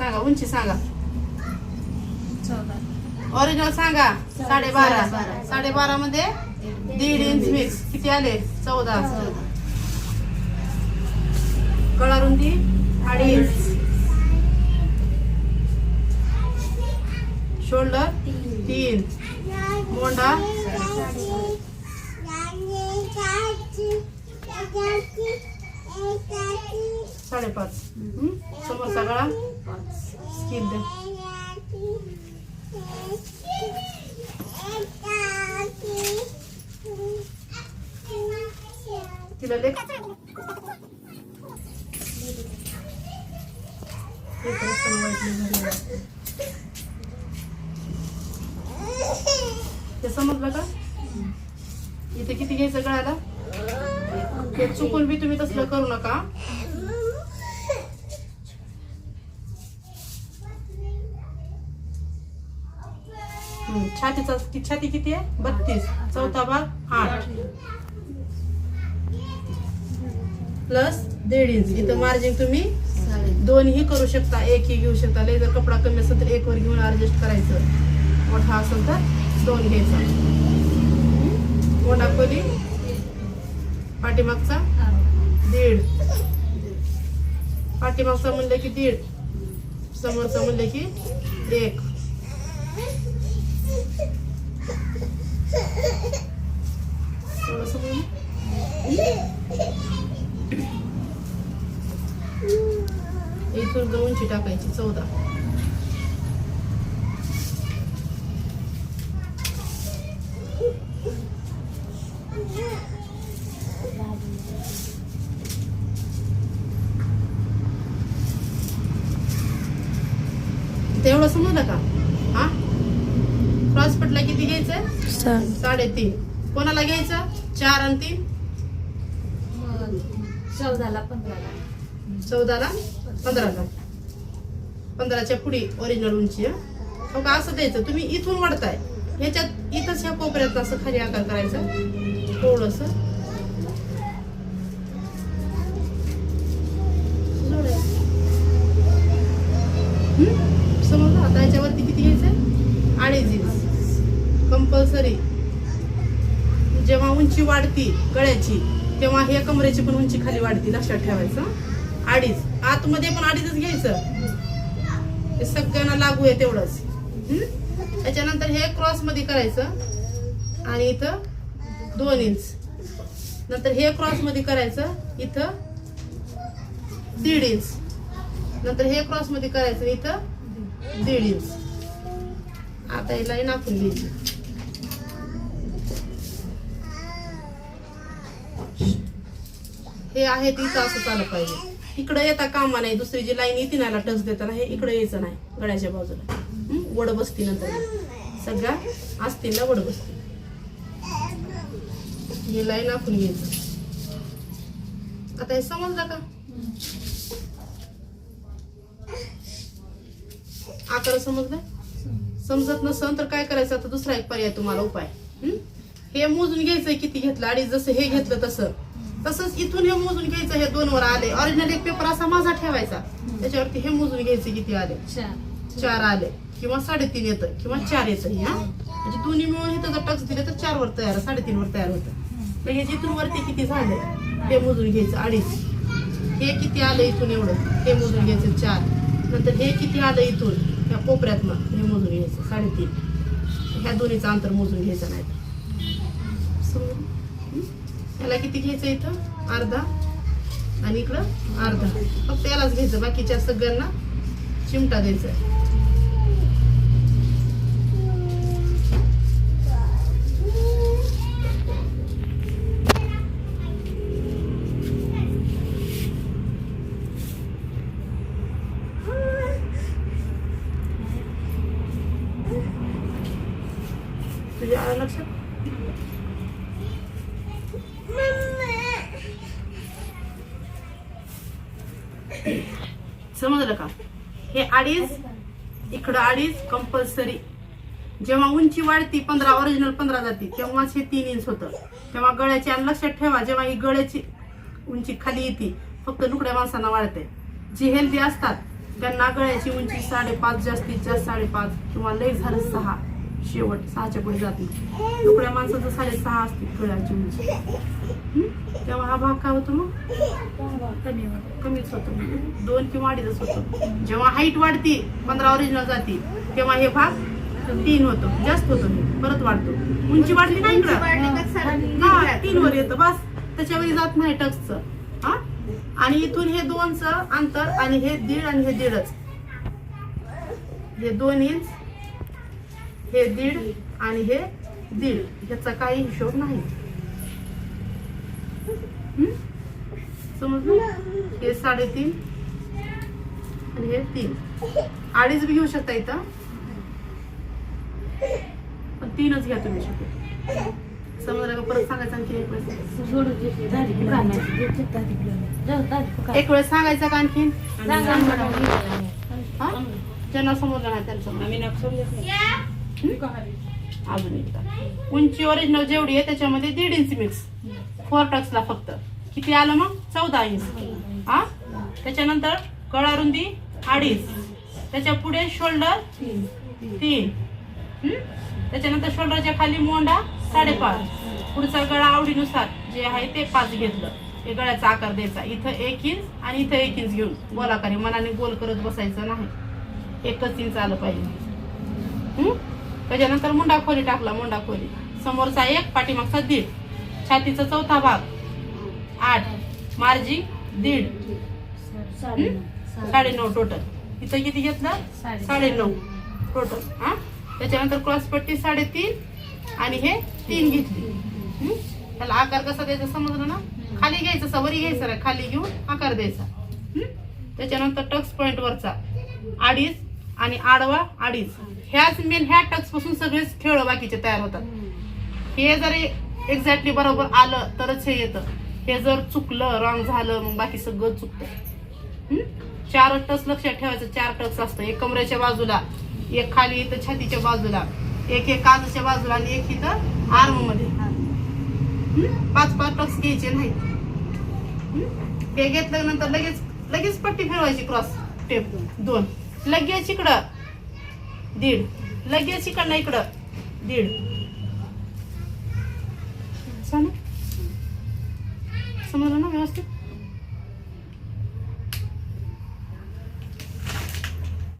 सांगा उंची सांगा. ओरिजिनल सांगा. साडेबारा. साडेबारा. मध्ये दीड इंच मिक्स किती आले? चौदा. कळारुंदी अडीच. शोल्डर तीन. मोंडा साडेपाच हं? समोरचा गळा स्किन द्या तिला लेख एक रस्ता वाईटली झालेला आहे. ते समजलं का इथे किती घ्यायचं गळ्याला ते चुकून बी तुम्ही तसलं करू नका छातीचा कि- छाती किती आहे? बत्तीस. चौथा भाग आठ. प्लस दीड इंच इथं मार्जिन तुम्ही दोनही करू शकता. एकही घेऊ शकता. लय जर कपडा कमी असेल तर एक वर घेऊन ऍडजस्ट करायचं. मोठा असेल तर दोन घ्यायचा. मोठा खोली पाठीमागचा? दीड. पाठीमागचा म्हणलं की दीड. समोरचा म्हणलं की एक. थोडंसं. इथून दोन उंची टाकायची चौदा. तेवढं समजलं का? हा? क्रॉस पटला किती घ्यायचं? साडेतीन. कोणाला घ्यायचं? चार आणि तीन? चौदाला पंधराला. चौदाला पंधराला. पंधराच्या पुढे ओरिजिनल उंची हं. का असं द्यायचं तुम्ही इथून वाढताय ह्याच्यात इथंच ह्या कोपऱ्यात असं खाली आकार करायचा. थोडस. समजलं? आता याच्यावरती किती घ्यायचं अडीच इंच. कंपल्सरी वाढती गळ्याची तेव्हा हे कमरेची पण उंची खाली वाढती लक्षात ठेवायचं. अडीच. आतमध्ये पण अडीचच घ्यायचं. हे सगळ्यांना लागू आहे तेवढंच. त्याच्यानंतर हे क्रॉसमध्ये करायचं. आणि इथं दोन इंच. नंतर हे क्रॉसमध्ये करायचं. इथं दीड इंच. नंतर हे क्रॉसमध्ये करायचं. इथं दीड इंच. आता हिला लाईन आखून घ्यायची. हे आहे ते असं चालू पाहिजे. इकडे येता कामा नाही दुसरी जी लाईन येते ना टच देताना हे इकडे यायचं नाही गळ्याच्या बाजूला? वड बसती नंतर. सगळ्या असतील ना वड बसती. ही लाईन आखून घ्यायचं. आता हे समजलं का? आकार समजलं? समजत नसन तर काय करायचं? आता दुसरा एक पर्याय तुम्हाला उपाय. हं? हे मोजून घ्यायचंय किती घेतलं? अडीच जसं हे घेतलं तसं. तसंच इथून हे मोजून घ्यायचं हे दोन वर आले. ऑरिजिनल एक पेपर असा माझा ठेवायचा. त्याच्यावरती हे मोजून घ्यायचे किती आले? चार. चार आले. किंवा साडेतीन येतं किंवा चार येतं हा? म्हणजे दोन्ही मिळून इथं जर टक्स दिले तर चार वर तयार साडेतीन वर तयार होतं. तर हे जिथून वरती किती झाले हे मोजून घ्यायचं अडीच. हे किती आलं इथून एवढं? हे मोजून घ्यायचं चार. नंतर हे किती आलं इथून? ह्या कोपऱ्यातनं हे मोजून घ्यायचं साडेतीन. ह्या दोन्हीचं अंतर मोजून घ्यायचं नाही त्याला किती घ्यायचं इथं? अर्धा. आणि इकडं अर्धा. फक्त यालाच घ्यायचं. बाकीच्या सगळ्यांना चिमटा द्यायचा समजलं का? हे अडीच इकडं अडीच कंपल्सरी जेव्हा उंची वाढती पंधरा ओरिजिनल पंधरा जाती तेव्हाच हे तीन इंच होतं. तेव्हा गळ्याची आणि लक्षात ठेवा जेव्हा ही गळ्याची उंची खाली येते फक्त लुकड्या माणसांना वाढते. जी हेल्दी असतात त्यांना गळ्याची उंची साडेपाच जास्तीत जास्त साडेपाच किंवा लई झालं सहा. शेवट सहाच्या पुढे जात नाही तुकड्या माणसाचं साडेसहा असते उंची हं? तेव्हा हा भाग काय होतो मग? कमी. कमीच होतो. दोन किंवा अडीचच होतो. जेव्हा हाईट वाढती पंधरा ओरिजिनल जाती तेव्हा हे भाग तीन होतो. जास्त होतो. परत वाढतो. उंची वाढली नाही हा तीन वर येतं. बस. त्याच्यावर जात नाही टक्सचं. हा? आणि इथून हे दोनचं अंतर आणि हे दीड आणि हे दीडच. हे दोन इंच हे दीड आणि हे दीड. ह्याचा काही हिशोब नाही. हं? समजलं? हे साडेतीन आणि हे तीन. अडीच बी घेऊ शकता इथं? पण तीनच घ्या तुम्ही समजलं का? परत सांगायचं आणखी एक वेळेस. एक सांगायचं का आणखीन. हा? ज्यांना समजलं नाही त्यांचं. अजून एकदा उंची ओरिजिनल जेवढी आहे त्याच्यामध्ये दीड इंच मिक्स फोर टक्सला फक्त. किती आलं मग? चौदा इंच हा? त्याच्यानंतर गळा रुंदी अडीच. त्याच्या पुढे शोल्डर तीन. त्याच्यानंतर शोल्डरच्या खाली मोंडा साडेपाच. पुढचा गळा आवडीनुसार जे आहे ते पाच घेतलं. हे गळ्याचा आकार द्यायचा. इथं एक इंच आणि इथं एक इंच घेऊन गोलाकारी. मनाने गोल करत बसायचं नाही. एकच इंच आलं पाहिजे. त्याच्यानंतर मुंडा खोली टाकला मुंडा खोली समोरचा एक पाठीमागचा दीड. छातीचा चौथा भाग. आठ. मार्जिंग दीड. साडेनऊ. साडे नऊ. टोटल इथं किती घेतलं? साडे- नऊ. टोटल हा? त्याच्यानंतर क्रॉस पट्टी साडेतीन आणि हे तीन घेतली? त्याला आकार कसा द्यायचा समजलं ना? खाली घ्यायचं असा, वरी घ्यायचा खाली घेऊन आकार द्यायचा? त्याच्यानंतर टक्स पॉइंट वरचा. अडीच. आणि आडवा अडीच. ह्याच मेन ह्या टक्सपासून सगळेच खेळ बाकीचे तयार होतात. हे जर एक्झॅक्टली बरोबर आलं तरच हे येतं. हे जर चुकलं रॉंग झालं मग बाकी सगळं चुकतं. चार टक्स लक्षात ठेवायचं. चार टक्स असतं. एक कमरेच्या बाजूला एक खाली इथं छातीच्या बाजूला एक एक काजूच्या बाजूला आणि एक इथं आर्ममध्ये. पाच पाच टक्स घ्यायचे नाही ते हे घेतल्यानंतर लगेच लगेच पट्टी फिरवायची क्रॉस टेप दोन. लगेच इकडं. दीड. लगेच इकडनं इकडं. दीड. समजलं ना व्यवस्थित?